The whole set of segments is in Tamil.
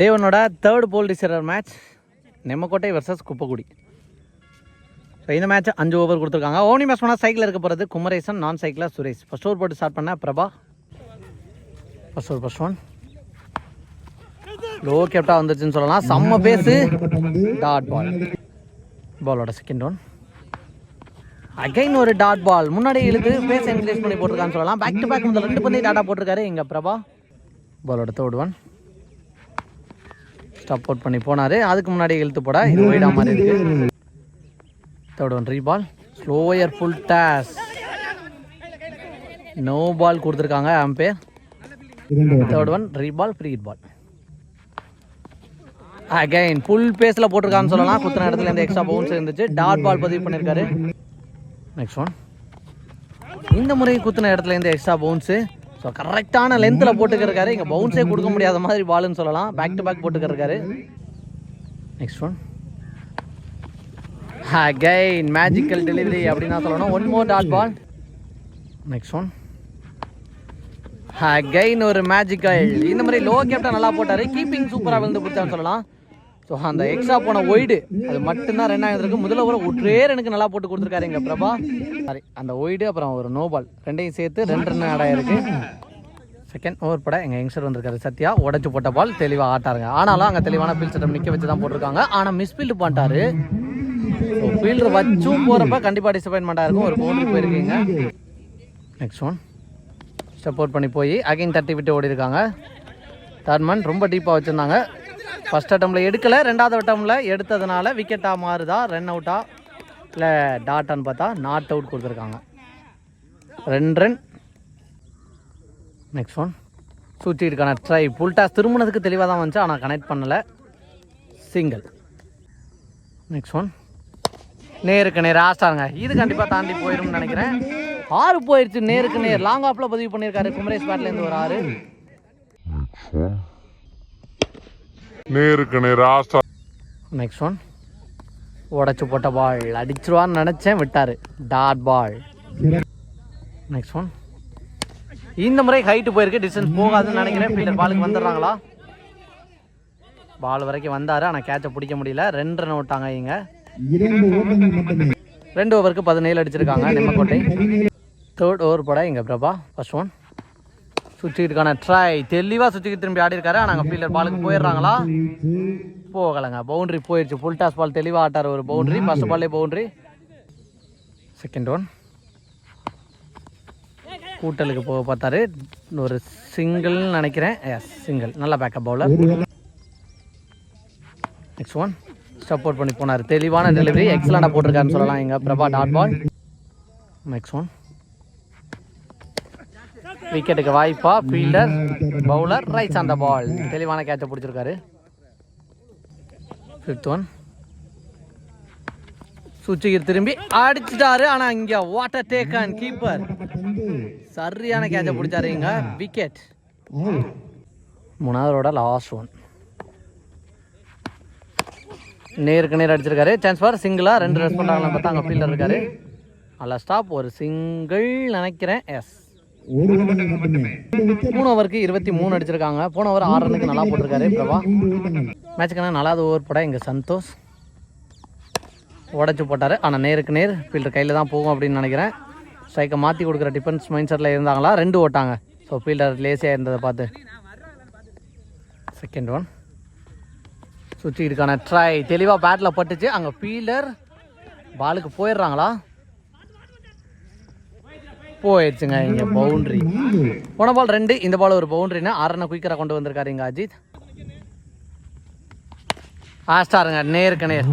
டே ஒன்னோட தேர்ட் போல் டிசரர் match Nemmakottai versus Kuppakudi. So இந்த மேட்ச் அஞ்சு ஓவர் கொடுத்துருக்காங்க. ஓனி மேட்ச் பண்ணால் சைக்கிள் இருக்க போகிறது குமரேசன் நான் சைக்கிளாக சுரேஷ். ஃபர்ஸ்ட் ஓவர் போட்டு ஸ்டார்ட் பண்ண Prabha. First over first one low கேப்டா வந்துருச்சுன்னு சொல்லலாம். செம்ம பேஸு டாட் பால் பாலோட செகண்ட் ஒன் அகைன் ஒரு டாட் பால் முன்னாடி இழுத்து பேஸ் என்கரேஜ் பண்ணி போட்டிருக்கான்னு சொல்லலாம். பேக் டு பேக் முதல்ல ரெண்டு பந்தையும் டாட்டா போட்டிருக்காரு. எங்கள் பிரபா. பாலோட தேர்ட் ஒன் ஸ்டப் அவுட் பண்ணி போனார். அதுக்கு முன்னாடி இழுத்து போட. இது ஒய்டா மாதிரி இருக்கு. Third one reball slower full toss no ball கொடுத்துருக்காங்க umpire third one reball free ball again full பேஸில் போட்டிருக்கான்னு சொல்லலாம். குத்துன இடத்துல இந்த எக்ஸ்ட்ரா பவுன்ஸ் இருந்துச்சு. டாட் பால் பதிவு பண்ணியிருக்காரு நெக்ஸ்ட் ஒன் இந்த முறை குத்துன இடத்துல இந்த எக்ஸ்ட்ரா பவுன்ஸு ஸோ கரெக்டான லென்த்தில் போட்டுக்கிருக்காரு. இங்கே பவுன்ஸே கொடுக்க முடியாத மாதிரி பால்னு சொல்லலாம். Back to back போட்டுக்கிருக்காரு. Next one again magical delivery அப்படின்னு தான் சொல்லணும். One more dot ball next one again ஒரு மேஜிக்கல் இந்த மாதிரி லோ கேப்டன் நல்லா போட்டார். கீப்பிங் சூப்பராக விழுந்து பிடிச்சான்னு சொல்லலாம். ஸோ அந்த எக்ஸ்ட்ரா போன ஒய்டு அது மட்டும்தான் ரெண்டாக இருந்திருக்கு முதல்ல ஒரு ஒற்றே எனக்கு நல்லா போட்டு கொடுத்துருக்காரு எங்கள் பிரபா. சாரி அந்த ஒய்டு அப்புறம் ஒரு நோபால் ரெண்டையும் சேர்த்து ரெண்டு ரன் ஆட் செகண்ட் ஓவர் பட எங்கள் யங்ஸ்டர் வந்திருக்காரு சத்யா. உடச்சி போட்ட பால் தெளிவாக ஆட்டாருங்க. ஆனாலும் அங்கே தெளிவான ஃபீல்ட் செட்டப் நிற்க வச்சு தான் போட்டிருக்காங்க ஆனால் மிஸ்ஃபீல்டு பண்ணிட்டாரு. ஸோ ஃபீல்டர் வச்சும் போகிறப்ப கண்டிப்பாக டிசப்பாயின்மெண்ட்டாக இருக்கும் ஒரு பவுண்டரி போயிருக்கீங்க. நெக்ஸ்ட் ஒன் ஸ்டெப் அவுட் பண்ணி போய் அகைன் தட்டி விட்டு ஓடி இருக்காங்க தேர்ட் ரொம்ப டீப்பாக வச்சுருந்தாங்க. ஃபஸ்ட் அட்டம்ல எடுக்கலை. ரெண்டாவது அட்டம்ல எடுத்ததுனால விக்கெட்டாக மாறுதா? ரன் அவுட்டா இல்லை டாட்டான்னு பார்த்தா நாட் அவுட் கொடுத்துருக்காங்க. ரெண்டு ரன் நெக்ஸ்ட் ஒன் சுற்றிருக்கான ட்ரை ஃபுல் டாஸ் திரும்பினதுக்கு தெளிவாக தான் வந்துச்சு. ஆனால் கனெக்ட் பண்ணலை. சிங்கிள் நெக்ஸ்ட் ஒன் நேருக்கு நேர் ஆஸ்டாருங்க இது கண்டிப்பாக தாண்டி போயிடும்னு நினைக்கிறேன். ஆறு போயிடுச்சு நேருக்கு நேர். லாங் ஆப்பில் பதிவு பண்ணியிருக்காரு. குமரேஷ் பேட்லேருந்து ஒரு ஆறு. நேருக்கு நேர் ஆஸ்டா நெக்ஸ்ட் ஒன் உடச்சு போட்ட பால் அடிச்சிருவான்னு நினச்சேன் விட்டார். டாட் பால் நெக்ஸ்ட் ஒன் இந்த முறை ஹைட்டு போயிருக்கு. டிஸ்டன்ஸ் போகாதுன்னு நினைக்கிறேன். ஃபீல்டர் பாலுக்கு வந்துடுறாங்களா? பால் வரைக்கும் வந்தார் ஆனால் கேட்சை பிடிக்க முடியல. ரெண்டு ரன் விட்டாங்க இங்க. ரெண்டு ஓவருக்கு பதினேழு அடிச்சிருக்காங்க நிம்மக்கோட்டை. தேர்ட் ஓவர் போட இங்கே பிரபா. ஃபர்ஸ்ட் ஒன் சுற்றிக்கிட்டுக்கான ட்ரை தெளிவாக சுற்றிக்கிட்டு திரும்பி ஆடி இருக்காரு ஆனால் அங்கே ஃபீல்டர் பாலுக்கு போயிடுறாங்களா? போகலைங்க. பவுண்டரி போயிடுச்சு ஃபுல் டாஸ் பால் தெளிவாக ஆட்டார் ஒரு பவுண்டரி ஃபஸ்ட் பால்லே பவுண்டரி செகண்ட் ஒன் கூட்டலுக்கு போக பார்த்தாரு. ஒரு சிங்கிள் நினைக்கிறேன். எஸ் சிங்கிள் நல்ல backup bowler next one support பண்ணி போனார். தெளிவான டெலிவரி எக்ஸலண்டாக போட்டிருக்காருன்னு சொல்லலாம். எங்கள் Prabha dot ball next one விக்கெட்டுக்கு வாய்ப்பா ஃபீல்டர் பவுலர் ரைட்ஸ் அந்த பால் தெளிவான கேட்சை பிடிச்சிருக்காரு. ஃபிஃப்த் ஒன் சுச்சிகர் திரும்பி அடிச்சிட்டாரு ஆனால் இங்கே வாட்டர் டேக் அண்ட் கீப்பர் சரியான கேட்சை பிடிச்சாரு இங்கே விக்கெட் மூணாவதோட லாஸ்ட் ஒன் நேருக்கு நேர் அடிச்சிருக்காரு. சான்ஸ் ஃபார் ரெண்டு ரன் பண்ணுறாங்களா பார்த்தா அங்கே ஃபீல்டர் இருக்காரு. நல்லா ஸ்டாப் ஒரு சிங்கிள் நினைக்கிறேன். எஸ் மூணு ஓவருக்கு இருபத்தி மூணு அடிச்சிருக்காங்க. போன ஓவர் ஆறு ரனுக்கு நல்லா போட்டிருக்காரு பிரபா. மேட்சுக்கான நாலாவது ஓவர் போட இங்கே சந்தோஷ். உடச்சி போட்டார். ஆனால் நேருக்கு நேர் ஃபீல்டர் கையில் தான் போகும் அப்படின்னு நினைக்கிறேன். ஸ்ட்ரைக்கை மாற்றி கொடுக்குற டிஃபென்ஸ் மைண்ட் செட்டில் இருந்தாங்களா? ரெண்டு ஓட்டாங்க. ஸோ ஃபீல்டர் லேசியாக இருந்ததை பார்த்து. செகண்ட் ஒன் சுற்றி இருக்கான ட்ரை தெளிவாக பேட்டில் பட்டுச்சு. அங்கே ஃபீல்டர் பாலுக்கு போயிடுறாங்களா? போயிடுச்சுங்க இங்கே பவுண்ட்ரி போன பால் ரெண்டு இந்த பால் ஒரு பவுண்டரினா ஆறனை குயிக்கராக கொண்டு வந்திருக்காரு இங்கே அஜித். ஆஸ்டாருங்க நேருக்கு நேர்.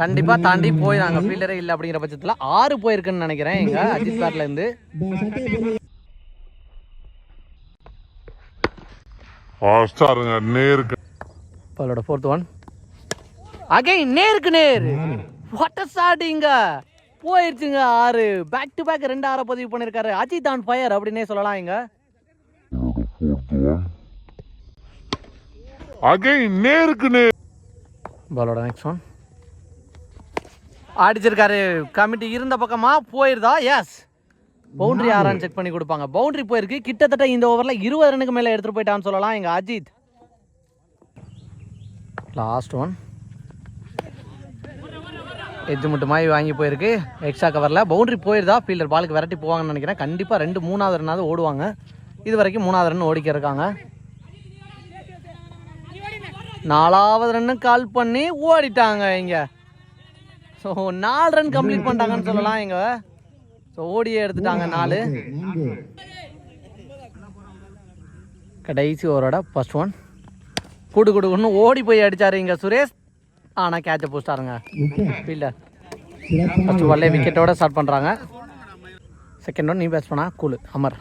கண்டிப்பா தாண்டி போய் நாங்க ஃபீல்டரே இல்லை அப்படிங்கிற பட்சத்துல ஆறு போயிருக்குன்னு நினைக்கிறேன் எங்க அஜித் பேட்ல இருந்து. ஆஸ்டாருங்க நேருக்கு. பாலோட ஃபோர்த் ஒன் அகைன் நேருக்கு நேர். வாட் ஸ்டார்டிங்க போயிருச்சுங்க ஆறு. பேக் டு பேக் ரெண்டு ஆறை பதிவு பண்ணியிருக்காரு அஜித் ஆன் ஃபயர் அப்படின்னே சொல்லலாம் இங்க. அகைன் நேருக்கு நேர். பாலோட நெக்ஸ்ட் ஒன் அடிச்சிருக்காரு கமிட்டி இருந்த பக்கமா போயிருதா? எஸ் பவுண்டரி ஆறான்னு செக் பண்ணி கொடுப்பாங்க. பவுண்டரி போயிருக்கு. கிட்டத்தட்ட இந்த ஓவரில் இருபது ரனுக்கு மேலே எடுத்துகிட்டு போயிட்டான்னு சொல்லலாம் எங்கள் அஜித். லாஸ்ட் ஒன் எஜ்ஜு மட்டுமாய் வாங்கி போயிருக்கு. எக்ஸ்ட்ரா கவரில் பவுண்டரி போயிருதா? ஃபீல்டர் பாலுக்கு விரட்டி போவாங்கன்னு நினைக்கிறேன். கண்டிப்பாக ரெண்டு மூணாவது ரன்னாவது ஓடுவாங்க. இது வரைக்கும் மூணாவது ரன் ஓடிக்க இருக்காங்க. நாலாவது ரன்னு கால் பண்ணி ஓடிட்டாங்க இங்க. ஸோ நாலு ரன் கம்ப்ளீட் பண்ணிட்டாங்கன்னு சொல்லலாம் இங்க. ஸோ ஓடியே எடுத்துட்டாங்க நாலு. கடைசி ஓவரோட ஃபர்ஸ்ட் ஒன் கூடு குடு ஒன்று ஓடி போய் அடிச்சாரு இங்க சுரேஷ். ஆனால் கேட்சை போஸ்டாருங்க ஃபீல்டர் ஃபர்ஸ்ட் பால்லே விக்கெட்டோட ஸ்டார்ட் பண்ணுறாங்க செகண்ட் ஒன் நீ பேட்ஸ் பண்ணா கூலு அமர்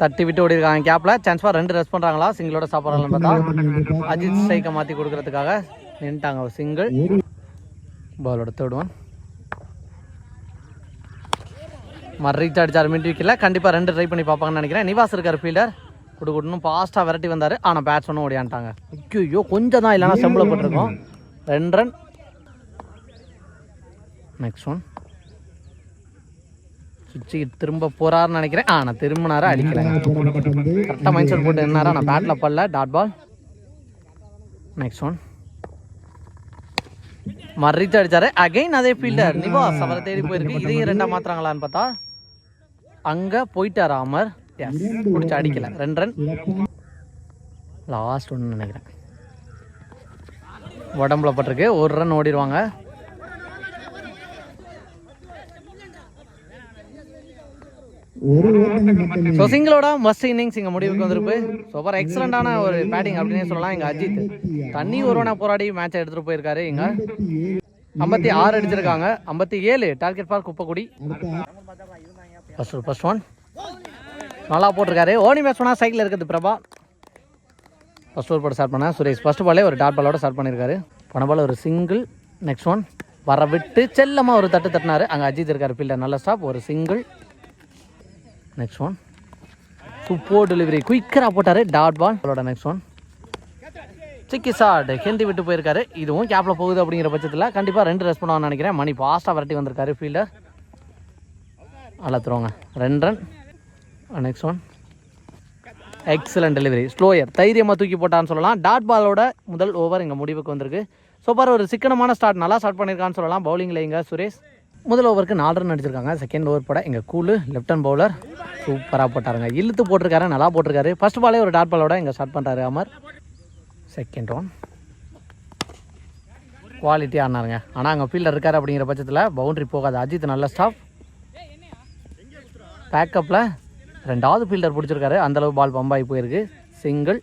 தட்டி விட்டு ஓடி இருக்காங்க கேப்பில் சான்ஸ் ரெண்டு ரெஸ்ட் பண்ணுறாங்களா சிங்கிளோட சாப்பிட்றாங்கன்னு பார்த்தா. அஜித் ஸ்ட்ரைக்கை மாற்றி கொடுக்கறதுக்காக நின்ட்டாங்க சிங்கிள் பாலோட தேர்ட் ஒன் மர்ரீச் அடிச்சார் மிட் விக்கெட்டில் கண்டிப்பாக ரெண்டு ட்ரை பண்ணி பார்ப்பாங்கன்னு நினைக்கிறேன். நிவாஸ் இருக்கார் ஃபீல்டர் குடு குடுன்னு ஃபாஸ்ட்டாக விரட்டி வந்தார். ஆனால் பேட்ஸ்மேனும் ஓடியான்ட்டாங்க ஐயோ கொஞ்சம் தான் இல்லைனா செம்பில் போட்டிருக்கோம். ரெண்டு ரன் நெக்ஸ்ட் ஒன் சுவிட்சு திரும்ப போறாருன்னு நினைக்கிறேன். ஆ நான் திரும்பினாரா? அடிக்கல. கரெக்டாக மைண்ட் செட் போட்டு என்னாரா நான் பேட்டில் படல. டாட் பால் நெக்ஸ்ட் ஒன் மறித்து அடிச்சாரு. அகைன் அதே ஃபீல்டர் நிவாஸ் அவரை தேடி போயிருக்கு. இதையும் ரெண்டா மாத்துறாங்களான்னு பார்த்தா அங்க போயிட்டாரா அமர்? பிடிச்சி அடிக்கல. ரெண்டு ரன் லாஸ்ட் ஒன்று நினைக்கிறேன். உடம்புல பட்டிருக்கு. ஒரு ரன் ஓடிடுவாங்க ஸோ சிங்கிளோட மஸ்ட் இன்னிங்ஸ் இங்கே முடிவுக்கு வந்திருக்கு. சூப்பர் எக்ஸலண்டான ஒரு பேட்டிங் அப்படின்னே சொல்லலாம். எங்கள் அஜித். தண்ணி ஒருவனா போராடி மேட்சை எடுத்துகிட்டு போயிருக்காரு இங்கே. ஐம்பத்தி ஆறு அடிச்சிருக்காங்க. ஐம்பத்தி ஏழு target for Kuppakudi. First first one நல்லா போட்டிருக்காரு. ஓனி மேட்ச் சைக்கிள் இருக்குது பிரபா. ஃபர்ஸ்ட் ஓவர் போட்டு ஸ்டார்ட் பண்ணேன். சுரேஷ் ஃபர்ஸ்ட் பாலே ஒரு டாட் பாலோட ஸ்டார்ட் பண்ணியிருக்காரு போன பால் ஒரு சிங்கிள் நெக்ஸ்ட் ஒன் வர விட்டு செல்லமாக ஒரு தட்டு தட்டினாரு. அங்கே அஜித் இருக்கார் ஃபீல்டர் நல்ல ஸ்டாப் ஒரு single next one super delivery குயிக்கராக போட்டார் டாட் பால் அவரோட நெக்ஸ்ட் ஒன் சிக்கி சாட். ஹெந்தி விட்டு போயிருக்காரு. இதுவும் கேப்பில் போகுது அப்படிங்கிற பட்சத்தில் கண்டிப்பாக ரெண்டு ரெஸ்ட் பண்ணுவான்னு நினைக்கிறேன். மணி ஃபாஸ்ட்டாக விரட்டி வந்திருக்காரு ஃபீல்டர் அழுத்துறோங்க ரெண்டு run next one excellent delivery slower தைரியமாக தூக்கி போட்டான்னு சொல்லலாம். டாட் பாலோட முதல் ஓவர் இங்கே முடிவுக்கு வந்திருக்கு. சூப்பர் ஒரு சிக்கனமான ஸ்டார்ட் நல்லா ஸ்டார்ட் பண்ணியிருக்கான்னு சொல்லலாம். பவுலிங்கில் இங்கே சுரேஷ். முதல் ஓவருக்கு நாலு ரன் அடிச்சிருக்காங்க. செகண்ட் ஓவர் போட எங்கள் கூலு லெஃப்ட் ஹேண்ட் பவுலர் சூப்பராக போட்டாருங்க. இழுத்து போட்டிருக்காரு நல்லா போட்டிருக்காரு. ஃபர்ஸ்ட் பாலே ஒரு டாட் பாலோட இங்கே ஸ்டார்ட் பண்ணுறாரு அமர். செகண்ட் ஒன் குவாலிட்டி ஆனாருங்க. ஆனால் அங்கே ஃபீல்டர் இருக்கார் அப்படிங்கிற பட்சத்தில் பவுண்டரி போகாது. அஜித் நல்ல ஸ்டாஃப் பேக்கப்பில் ரெண்டாவது ஃபீல்டர் பிடிச்சிருக்காரு. அந்தளவு பால் பம்பாகி போயிருக்கு. சிங்கிள்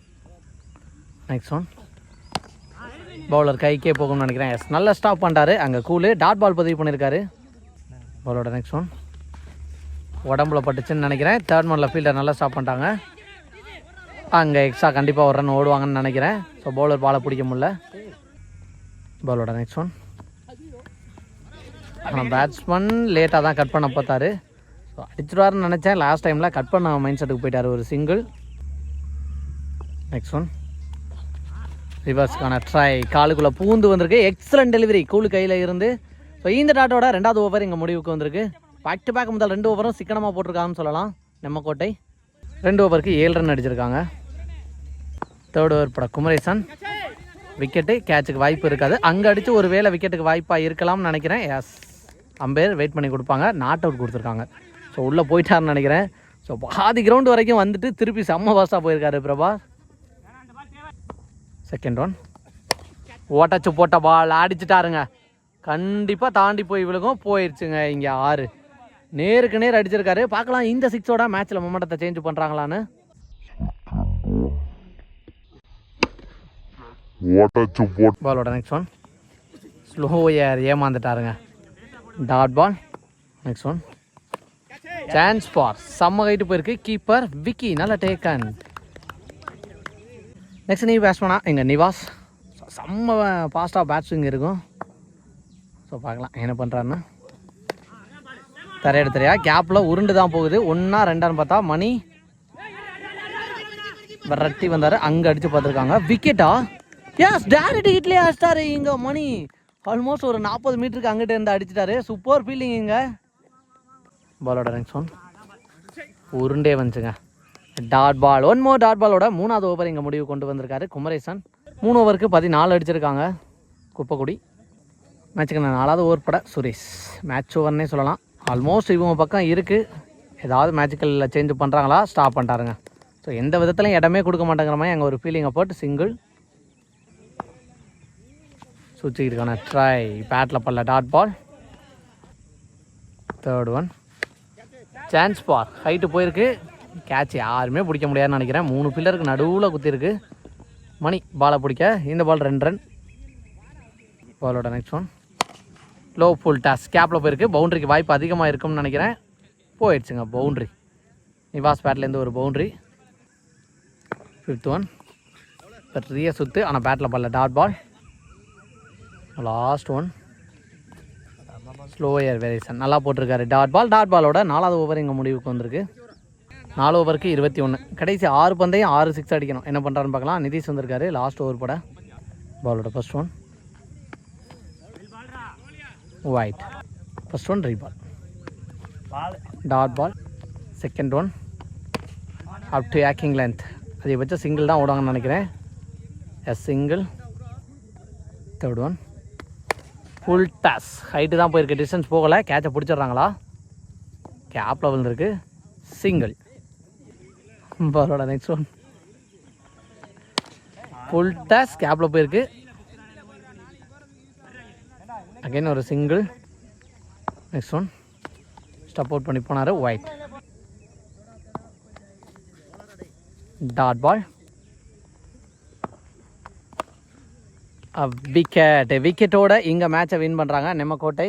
நெக்ஸ்ட் ஒன் பவுலர் கைக்கே போகும்னு நினைக்கிறேன். எஸ் நல்லா ஸ்டாப் பண்ணிட்டாரு. அங்கே கூலு டாட் பால் பதிவு பண்ணியிருக்காரு பவுலோட நெக்ஸ்ட் ஒன் உடம்புல பட்டுச்சுன்னு நினைக்கிறேன். தேர்ட் மோனில் ஃபீல்டர் நல்லா ஸ்டாப் பண்ணிட்டாங்க. அங்கே எக்ஸ்ட்ரா கண்டிப்பாக ஒரு ரன் ஓடுவாங்கன்னு நினைக்கிறேன். ஸோ பவுலர் பாலை பிடிக்க முடியல. பவுலோட நெக்ஸ்ட் ஒன் ஆனால் பேட்ஸ்மேன் லேட்டாக தான் கட் பண்ண பார்த்தாரு. ஸோ நினச்சேன். லாஸ்ட் டைமில் கட் பண்ண மைண்ட் செட்டுக்கு போயிட்டார் ஒரு சிங்கிள் நெக்ஸ்ட் ஒன் ரிவர்ஸ்க்கான ட்ரை காலுக்குள்ளே பூந்து வந்திருக்கு. எக்ஸலண்ட் டெலிவரி கூலு கையில் இருந்து. ஸோ இந்த டாட்டோட ரெண்டாவது ஓவர் இங்கே முடிவுக்கு வந்திருக்கு. பேக் டு பேக் முதல் ரெண்டு ஓவரும் சிக்கனமாக போட்டிருக்காங்கன்னு சொல்லலாம். நெம்மக்கோட்டை ரெண்டு ஓவருக்கு ஏழு ரன் அடிச்சிருக்காங்க. தேர்ட் ஓவர் பட குமரேசன். விக்கெட்டு கேட்சுக்கு வாய்ப்பு இருக்காது. அங்கே அடித்து ஒரு வேளை விக்கெட்டுக்கு வாய்ப்பாக இருக்கலாம்னு நினைக்கிறேன். எஸ் அம்பேர் வெயிட் பண்ணி கொடுப்பாங்க. நாட் அவுட் கொடுத்துருக்காங்க. ஸோ உள்ளே போயிட்டாருன்னு நினைக்கிறேன். ஸோ பாதி கிரவுண்ட் வரைக்கும் வந்துட்டு திருப்பி செம்ம ஃபாஸ்ட்டாக போயிருக்காரு பிரபா. செகண்ட் ஒன் ஓட்டச்சு போட்ட பால் அடிச்சிட்டாருங்க. கண்டிப்பாக தாண்டி போய் விழுகும். போயிடுச்சுங்க இங்கே ஆறு. நேருக்கு நேர் அடிச்சிருக்காரு. பார்க்கலாம் இந்த சிக்ஸோட மேட்ச்சில் மொமெண்டத்தை சேஞ்ச் பண்ணுறாங்களான்னு பாலோட next one slow air ஏமாந்துட்டாருங்க. Dot ball next one chance for செம்ம கைட்டு போயிருக்கு. கீப்பர் விக்கி நல்ல டேக்கன் நெக்ஸ்ட் நீ பேட்ஸ்மேனா எங்கள் நிவாஸ். செம்ம ஃபாஸ்ட்டாக பேட்ஸிங் இருக்கும். ஸோ பார்க்கலாம் என்ன பண்ணுறாருன்னு தரையடு தரையா? கேப்பில் உருண்டு தான் போகுது. ஒன்றா ரெண்டான்னு பார்த்தா மணி ரட்டி வந்தார். அங்கே அடித்து பார்த்துருக்காங்க. விக்கெட்டா எஸ் டேரக்ட் ஹிட்லேயே அடிச்சிட்டாரு இங்கே மணி. ஆல்மோஸ்ட் ஒரு நாற்பது மீட்டருக்கு அங்கிட்ட இருந்து அடிச்சிட்டாரு. சூப்பர் ஃபீல்டிங் இங்கே. பாலோட நெக்ஸ்ட் ஒன் உருண்டே வந்துச்சுங்க. Dot ball one more dot பாலோட மூணாவது ஓவர் இங்கே முடிவு கொண்டு வந்திருக்காரு குமரேசன். மூணு ஓவருக்கு பதினாலு அடிச்சிருக்காங்க. குப்பைக்குடி. மேட்சுக்கு நான் நாலாவது ஓவர் பட சுரேஷ். மேட்ச் ஓவர்னே சொல்லலாம். ஆல்மோஸ்ட் இவங்க பக்கம் இருக்குது ஏதாவது மேட்சுக்களில் சேஞ்ச் பண்ணுறாங்களா ஸ்டாப் பண்ணிட்டாருங்க. ஸோ எந்த விதத்துலையும் இடமே கொடுக்க மாட்டேங்கிற மாதிரி அங்கே ஒரு ஃபீலிங்கை போட்டு சிங்கிள் சுவிட்சுக்கிட்டுக்கான ட்ரை பேட்டில் பல்ல dot ball third one chance for height போயிருக்கு. கேட்ச் யாருமே பிடிக்க முடியாதுன்னு நினைக்கிறேன். மூணு பில்லருக்கு நடுவில் குத்திருக்கு. மணி பாலை பிடிக்க. இந்த பால் ரெண்டு ரன் பாலோட next one low full toss கேப்பில் போயிருக்கு. பவுண்டரிக்கு வாய்ப்பு அதிகமாக இருக்கும்னு நினைக்கிறேன். போயிடுச்சுங்க பவுண்ட்ரி நிவாஸ் பேட்லேருந்து ஒரு பவுண்ட்ரி ஃபிஃப்த் ஒன் பெரிய சுத்து. ஆனால் பேட்டில் பால்ல dot ball last one slower variation நல்லா போட்டிருக்காரு. டாட் பால் டாட் பாலோட நாலாவது ஓவர் இங்கே முடிவுக்கு வந்திருக்கு. நாலு ஓவருக்கு இருபத்தி ஒன்று கடைசி ஆறு பந்தையும் ஆறு சிக்ஸ் அடிக்கணும். என்ன பண்ணுறான்னு பார்க்கலாம். நிதிஷ் வந்திருக்காரு. லாஸ்ட் ஓவர் போட. பாலோட first one wide first one reball dot ball second one up to ஏக்கிங் length அதிகபட்சம் சிங்கிள் தான் ஓடுவாங்கன்னு நினைக்கிறேன். Yes single third one full toss height தான் போயிருக்கு. டிஸ்டன்ஸ் போகலை. கேட்சை பிடிச்சிடுறாங்களா? கேப்பில் விழுந்திருக்கு சிங்கிள் பாலோட நெக்ஸ்ட் ஒன் ஃபுல் டாஸ் கேப்பில் போயிருக்கு. அகைன் ஒரு single next one stump out பண்ணி போனார். Wide dot ball wicket. விக்கெட்டோட இங்கே மேட்சை வின் பண்ணுறாங்க நெம்மக்கோட்டை.